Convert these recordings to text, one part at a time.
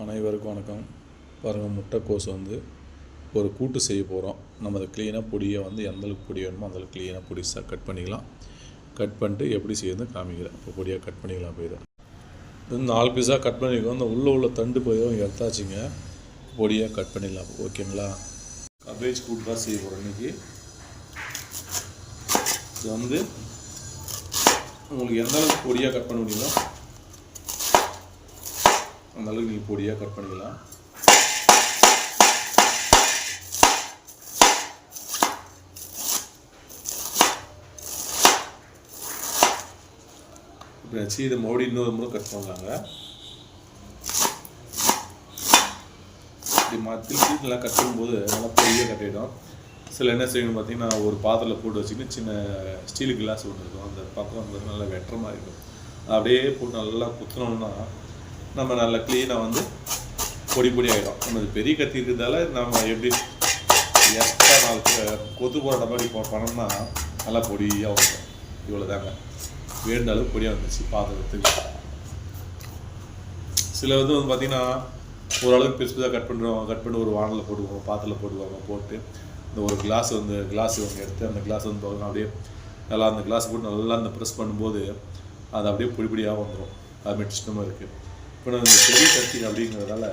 அனைவருக்கும் வணக்கம். பாருங்கள் முட்டைக்கோஸ் வந்து ஒரு கூட்டு செய்ய போகிறோம் நம்ம அதை க்ளீனாக பொடியை வந்து எந்த அளவுக்கு பொடி வேணுமோ அந்தளவுக்கு க்ளீனாக பொடிசாக கட் பண்ணிக்கலாம். கட் பண்ணிட்டு எப்படி செய்யறது காமிக்கிறேன். இப்போ பொடியாக கட் பண்ணிக்கலாம் போயிடும் இது நாலு பீஸாக கட் பண்ணிக்கோ இந்த உள்ளே உள்ள தண்டு போய் எடுத்தாச்சுங்க. பொடியாக கட் பண்ணிடலாம். ஓகேங்களா? கபேஜ் கூட்டு தான் செய்ய போகிறோம் இன்றைக்கி இது வந்து உங்களுக்கு எந்த அளவுக்கு பொடியாக கட் பண்ண முடியுமோ அந்த அளவுக்கு நீங்கள் பொடியாக கட் பண்ணிக்கலாம். இப்போ வச்சு இதை மறுபடியும் இன்னொரு முறை கட் பண்ணலாங்க. இப்படி மாற்றி நல்லா கட் பண்ணும்போது நல்லா பொடியாக கட்டிடும் சில என்ன செய்யணும் பார்த்தீங்கன்னா ஒரு பாத்திரத்தில் போட்டு வச்சுக்கிட்டு சின்ன ஸ்டீல் கிளாஸ் ஒன்று இருக்கும். அந்த பக்கம் வந்து நல்லா வெட்டுற மாதிரி இருக்கும். அப்படியே போட்டு நல்லா குத்துனோம்னா நம்ம நல்லா க்ளீனாக வந்து பொடி பொடி ஆகிடும் நம்ம பெரிய கத்தி இருக்கிறதால நம்ம எப்படி எக்ஸ்ட்ரா நாளுக்கு கொத்து போடுற மாதிரி இப்போ பண்ணோம்னா நல்லா பொடியாக வரும். இவ்வளோ தாங்க வேண்ட அளவுக்கு பொடியாக வந்துச்சு பாத்திரத்துக்கு சில இது வந்து பார்த்தீங்கன்னா ஓரளவுக்கு பெருசு பெருசாக கட் பண்ணுறோம் கட் பண்ணி ஒரு வானலில் போடுவோம் பாத்திரத்தில் போடுவாங்க போட்டு இந்த ஒரு கிளாஸ் வந்து கிளாஸ் ஒன்று எடுத்து அந்த கிளாஸ் வந்து பார்த்தீங்கன்னா அப்படியே நல்லா அந்த கிளாஸ் போட்டு நல்லா அந்த ப்ரெஸ் பண்ணும்போது அது அப்படியே பொடி பொடியாக வந்துடும் அது மாதிரி இருக்குது இப்போ நம்ம இந்த பெரிய கத்தி அப்படிங்கிறதால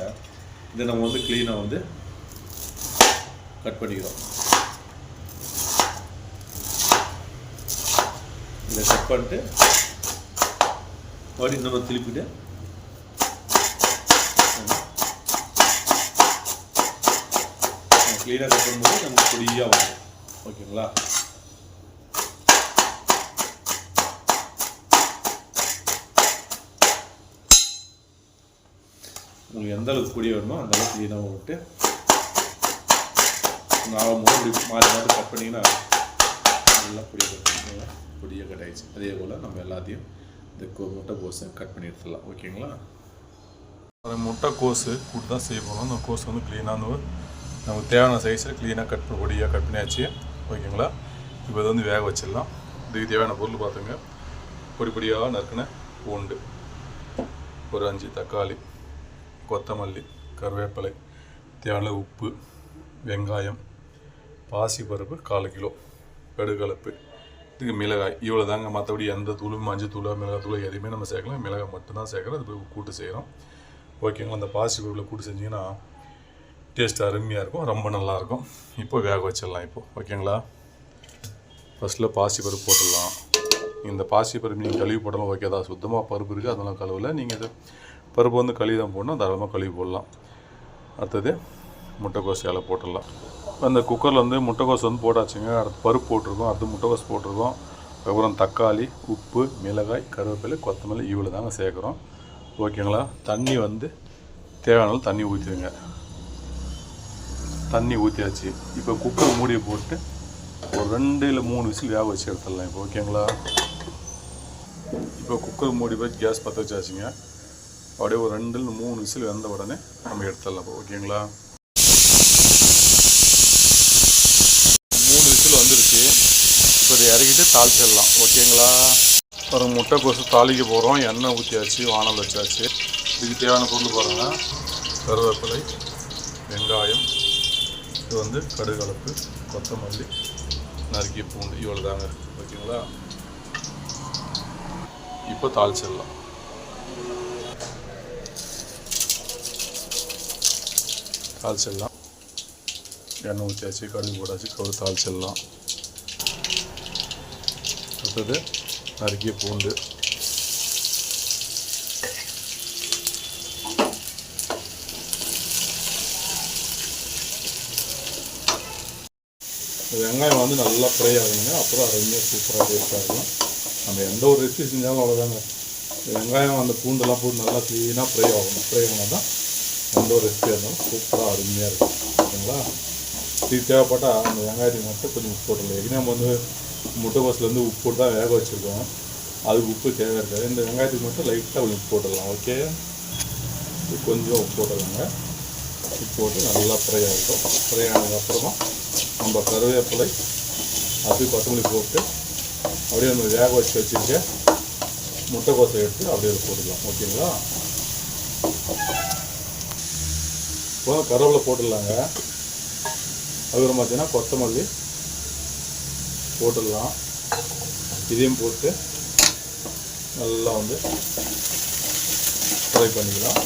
இதை நம்ம வந்து க்ளீனாக வந்து கட் பண்ணிக்கிறோம். இதை கட் பண்ணிட்டு மறுபடியும் நம்ம திருப்பிட்டு க்ளீனாக கட் பண்ணும்போது நமக்கு பொடியாக வரும். ஓகேங்களா? உங்களுக்கு எந்த அளவுக்கு பொடி வேணுமோ அந்த அளவுக்கு க்ளீனாக விட்டு நாலு மூணு இப்படி மாறி மாறி கட் பண்ணிங்கன்னா நல்லா பொடியாக கட் பண்ணிக்கோங்க பொடியாக கட் அதே போல் நம்ம எல்லாத்தையும் இந்த கோ- முட்டை கோஸை கட் பண்ணி எடுத்துடலாம். ஓகேங்களா? அந்த முட்டை கோஸு கூட்டு தான் செய்ய போகிறோம் அந்த கோஸ் வந்து க்ளீனாக வந்து நமக்கு தேவையான சைஸில் க்ளீனாக கட் பண்ணி பொடியாக கட் பண்ணியாச்சு. ஓகேங்களா? இப்போ இதை வந்து வேக வச்சிடலாம். இதுக்கு தேவையான பொருள் பார்த்துங்க. பொடி பொடியாக நறுக்கின பூண்டு. ஒரு அஞ்சு தக்காளி. கொத்தமல்லி கருவேப்பிலை தேவையான உப்பு வெங்காயம் பாசிப்பருப்பு கால் கிலோ கடுகலப்பு இதுக்கு மிளகாய். இவ்வளோ தாங்க. மற்றபடி எந்த தூளும் மஞ்சள் தூள் மிளகாய் தூள் எதுவுமே நம்ம சேர்க்கலாம். மிளகாய் மட்டும்தான் சேர்க்குறோம். அது போய் கூட்டு செய்கிறோம் ஓகேங்களா அந்த பாசி பருப்பில் கூட்டு செஞ்சிங்கன்னா டேஸ்ட் அருமையாக இருக்கும். ரொம்ப நல்லாயிருக்கும் இப்போ வேக வச்சிடலாம் இப்போது ஓகேங்களா ஃபஸ்ட்டில் பாசிப்பருப்பு போட்டுடலாம். இந்த பாசிப்பருப்பு நீங்கள் கழுவி போடலாம் ஓகே தான். சுத்தமாக பருப்பு இருக்குது அதெல்லாம் கழுவில். நீங்கள் இது பருப்பு வந்து கழுவி தான் போடணும் தாராளமாக கழுவி போடலாம். அடுத்தது முட்டைக்கோஸ் இலை போட்டுடலாம். அந்த குக்கரில் வந்து முட்டைக்கோஸ் வந்து போட்டாச்சுங்க. அடுத்து பருப்பு போட்டிருக்கோம் அடுத்து முட்டைக்கோஸ் போட்டிருக்கோம். அதுக்கப்புறம் தக்காளி உப்பு மிளகாய் கருவேப்பிலை கொத்தமல்லி இவ்வளோ தாங்க சேர்க்குறோம். ஓகேங்களா? தண்ணி வந்து தேவையான தண்ணி ஊற்றிடுங்க தண்ணி ஊற்றியாச்சு இப்போ குக்கர் மூடியை போட்டு ஒரு ரெண்டு இல்லை மூணு விசில் வேக வச்சு எடுத்துடலாம். இப்போ ஓகேங்களா? இப்போ குக்கர் மூடி போய் கேஸ் பற்ற வச்சாச்சுங்க. அப்படியே ஒரு ரெண்டு மூணு விசில் வெந்த உடனே நம்ம எடுத்துடலாம் இப்போ ஓகேங்களா? மூணு விசில் வந்துருச்சு. இப்போ இதை இறக்கிட்டு தாளிச்சிடலாம் ஓகேங்களா? ஒரு முட்டைக்கோசு தாளிக்க போகிறோம் எண்ணெய் ஊற்றியாச்சு வானல் வச்சாச்சு. இதுக்கு தேவையான பொருள் பாருங்கள் கருவேப்பிலை வெங்காயம் இது வந்து கடுகலப்பு கொத்தமல்லி நறுக்கி பூண்டு இவ்வளோ தாங்க ஓகேங்களா? இப்போ தாளிச்சிடலாம். தாளிச்சிடலாம் எண்ணெய் ஊற்றியாச்சு கடுகு போட்டாச்சு கடுகு தாளிச்சிடலாம் அடுத்தது நறுக்கிய பூண்டு. வெங்காயம் வந்து நல்லா ஃப்ரை ஆகுங்க அப்புறம் அருமையாக சூப்பராக டேஸ்ட்டாக இருக்கும். நம்ம எந்த ஒரு ரெசிபி செஞ்சாலும் அவ்வளோதாங்க வெங்காயம் அந்த பூண்டெல்லாம் போட்டு நல்லா க்ளீனாக ஃப்ரை ஆகணும். ஃப்ரை ஆனால் தான் எந்த ஒரு ரெசிபியாக இருந்தாலும் சூப்பராக அருமையாக இருக்கும் ஓகேங்களா இது தேவைப்பட்டால் அந்த வெங்காயத்துக்கு மட்டும் கொஞ்சம் உப்பு போட்டுடலாம். ஏற்கனவே நம்ம வந்து முட்டைக்கோஸ்லேருந்து உப்பு போட்டு தான் வேக வச்சுருக்கோம். அதுக்கு உப்பு தேவை இருக்காது. இந்த வெங்காயத்துக்கு மட்டும் லைட்டாக கொஞ்சம் உப்பு போட்டுடலாம். ஓகே கொஞ்சம் உப்பு போட்டுடலாங்க உப்பு போட்டு நல்லா ஃப்ரை ஆகிடும் ஃப்ரை ஆனதுக்கப்புறமா நம்ம கருவேப்பிலை அது கொத்தமல்லி போட்டு அப்படியே நம்ம வேக வச்சு வச்சுருக்க முட்டைக்கோசை எடுத்து அப்படியே போட்டுக்கலாம். ஓகேங்களா இப்போ கருவேப்பிலை போட்டுடலாங்க. அதுக்கப்புறம் பார்த்தீங்கன்னா கொத்தமல்லி போட்டுடலாம். இதையும் போட்டு நல்லா வந்து ஃப்ரை பண்ணிக்கலாம்.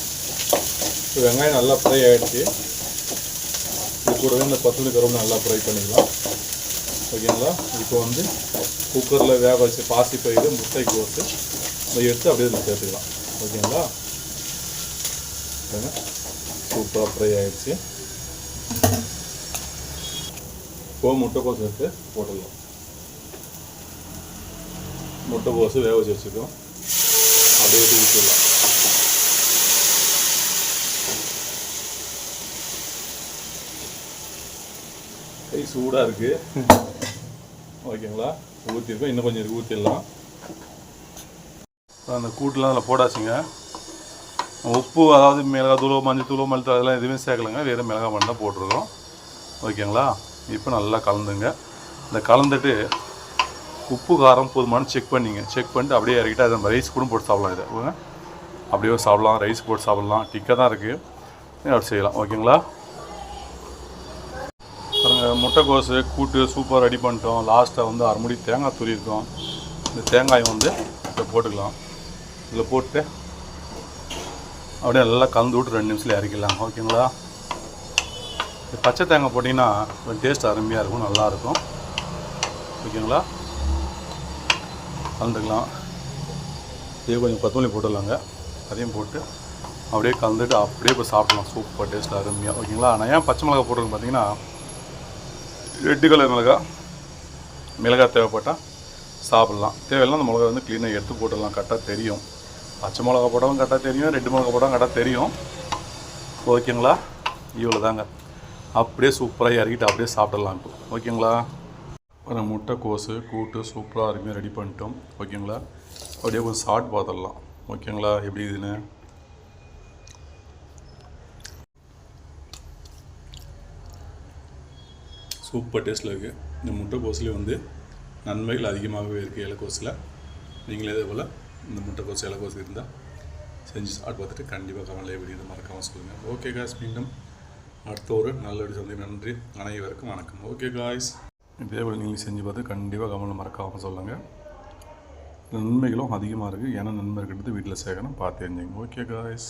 இப்போ வெங்காயம் நல்லா ஃப்ரை ஆகிடுச்சு இது கூடவே இந்த பசுமை கருவேப்பிலை நல்லா ஃப்ரை பண்ணிக்கலாம். ஓகேங்களா? இப்போ வந்து குக்கரில் வேக வச்சு பாசி பயிறு முட்டை கோசு இதை எடுத்து அப்படியே இதில் சேர்த்துக்கலாம். ஓகேங்களா? சூப்பராக ஃப்ரை ஆகிடுச்சு இப்போ முட்டைக்கோஸ் எடுத்து போட்டுடலாம் முட்டைக்கோஸ் வேக வச்சு வச்சுக்கோம் அப்படியே ஊற்றிடலாம் கை சூடாக இருக்குது ஓகேங்களா? ஊற்றிருக்கோம் இன்னும் கொஞ்சம் இருக்கு ஊற்றிடலாம் அந்த கூட்டெலாம் அதில் போடாச்சுங்க உப்பு அதாவது மிளகா தூளோ மஞ்சள் தூளோ மல்லி அதெல்லாம் எதுவுமே சேர்க்கலைங்க. வெறும் மிளகா மட்டும் தான் போட்டிருக்கோம் ஓகேங்களா? இப்போ நல்லா கலந்துங்க. இந்த கலந்துட்டு உப்பு காரம் போதுமானு செக் பண்ணிங்க. செக் பண்ணிட்டு அப்படியே இறக்கிட்டு அதை ரைஸ் கூட போட்டு சாப்பிடலாம் இதை. ஓகே? அப்படியே சாப்பிடலாம். ரைஸ் போட்டு சாப்பிடலாம். டிக்காக தான் இருக்குது அப்படி செய்யலாம்? ஓகேங்களா? பாருங்க முட்டைக்கோசு கூட்டு சூப்பர் ரெடி பண்ணிட்டோம். லாஸ்ட்டாக வந்து அரை முடி தேங்காய் துரியிருக்கோம் இந்த தேங்காயை வந்து இதை போட்டுக்கலாம். இதில் போட்டு அப்படியே நல்லா கலந்து விட்டு ரெண்டு நிமிஷத்தில் இறக்கிடலாம். ஓகேங்களா? பச்சை தேங்காய் போட்டிங்கன்னா டேஸ்ட் அருமையாக இருக்கும் நல்லாயிருக்கும் ஓகேங்களா? கலந்துக்கலாம். இதே கொஞ்சம் கொத்தமல்லி போட்டுடலாங்க. அதையும் போட்டு அப்படியே கலந்துட்டு அப்படியே இப்போ சாப்பிடலாம். சூப்பர் டேஸ்ட் அருமையாக ஓகேங்களா? நான் ஏன் பச்சை மிளகா போட்டிருக்கேன் பார்த்தீங்கன்னா ரெட்டு கலர் மிளகா மிளகாய் தேவைப்பட்டால் சாப்பிட்லாம். தேவையில்லாம் அந்த மிளகா வந்து க்ளீனாக எடுத்து போட்டுடலாம். கரெக்டாக தெரியும். பச்சை மிளகா போடவும் கரெக்டாக தெரியும் ரெட்டு மிளகா போடவும் கரெக்டாக தெரியும். ஓகேங்களா? இவ்வளோ தாங்க அப்படியே சூப்பராக இறக்கிட்டு அப்படியே சாப்பிடலாம் இப்போ. ஓகேங்களா? ஒரு முட்டை கோசு கூட்டு சூப்பராக அருமையாக ரெடி பண்ணிட்டோம். ஓகேங்களா? அப்படியே கொஞ்சம் சாட் பார்த்துடலாம் ஓகேங்களா? எப்படி இதுன்னு? சூப்பர் டேஸ்ட்டில் இருக்குது இந்த முட்டைக்கோஸ்லேயே வந்து நன்மைகள் அதிகமாகவே இருக்குது இலக்கோஸில் நீங்களே இதே போல் இந்த முட்டைக்கோஸ் இலக்கோசு இருந்தால் செஞ்சு சாப்பிட்டு பார்த்துட்டு கண்டிப்பாக கமலில் எப்படி மறக்காமல் சொல்லுங்கள் ஓகே காய்ஸ் மீண்டும் அடுத்த ஒரு நல்ல சந்தை நன்றி. அனைவருக்கும் வணக்கம். ஓகே காய்ஸ் இதே போல் நீங்கள் செஞ்சு பார்த்து கண்டிப்பாக கமலில் மறக்காமல் சொல்லுங்கள் நன்மைகளும் அதிகமாக இருக்குது ஏன்னா நன்மை இருக்கிறது வீட்டில் சேர்க்கணும் பார்த்து தெரிஞ்சுங்க ஓகே காய்ஸ்